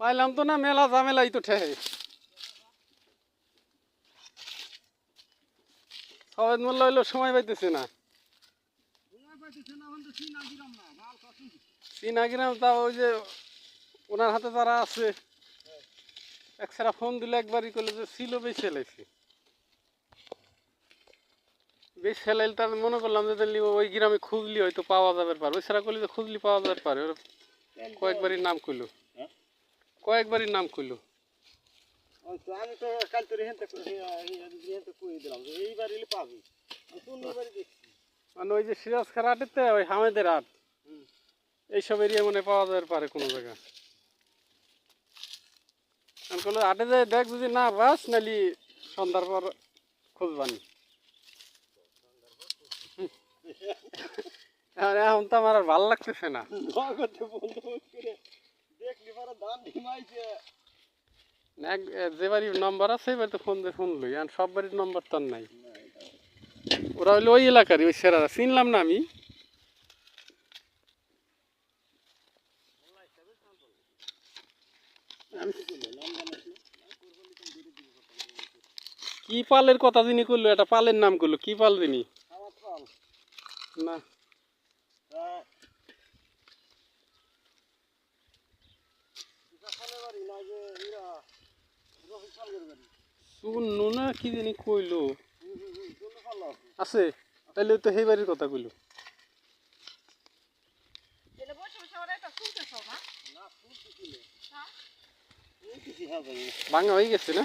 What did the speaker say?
পাইলাম তো না, মেলা ঝামেলাই তো ঠেহে। সবাই মোল্লা হইল সময় পাইতেছে না। চীনা গ্রাম তা ওই যে ওনার হাতে যারা আছে এক সারা ফোন দিলে একবারই করলে যে ছিল, বেশি ফেলাইছে। বেশ ফেলাইলে তার মনে করলাম যে তাহলে ওই গ্রামে খুঁজলি হয়তো পাওয়া যাবে পারে। ওই সারা করলে যে খুঁজলি পাওয়া যাবে পারে। কয়েকবারই নাম কইলো। হ্যাঁ? কয়েকবারই নাম কইলো। ওই আমি তো কাল তোর হেনতে হেনতে কই দিলাম যে এইবার এলে পাবি। আমি দেখছি। মানে ওই যে সিরাজ খারাটেতে ওই হামেদের হাট। এইসব এরিয়া মনে পাওয়া যাবে পারে কোনো জায়গা। আমি বলল হাটে যাই দেখ যদি না বাস নালি সন্ধ্যার পর খুঁজবানি আর এখন তো আমার আর ভালো লাগতেছে না। এক যে বাড়ির নম্বর আছে ফোন দিয়ে ফোন লই। আর সব বাড়ির নম্বর তো আর নাই। ওরা হইল ওই এলাকারই ওই সেরারা। চিনলাম না আমি। কি পালের কথা যিনি করল এটা পালের নাম করল কি পাল যিনি? না। শুনলো না কি জানি কইলো। আছে তাহলে তো সেই বাড়ির কথা কইলো। হ্যাঁ? ভাঙা হয়ে গেছে না?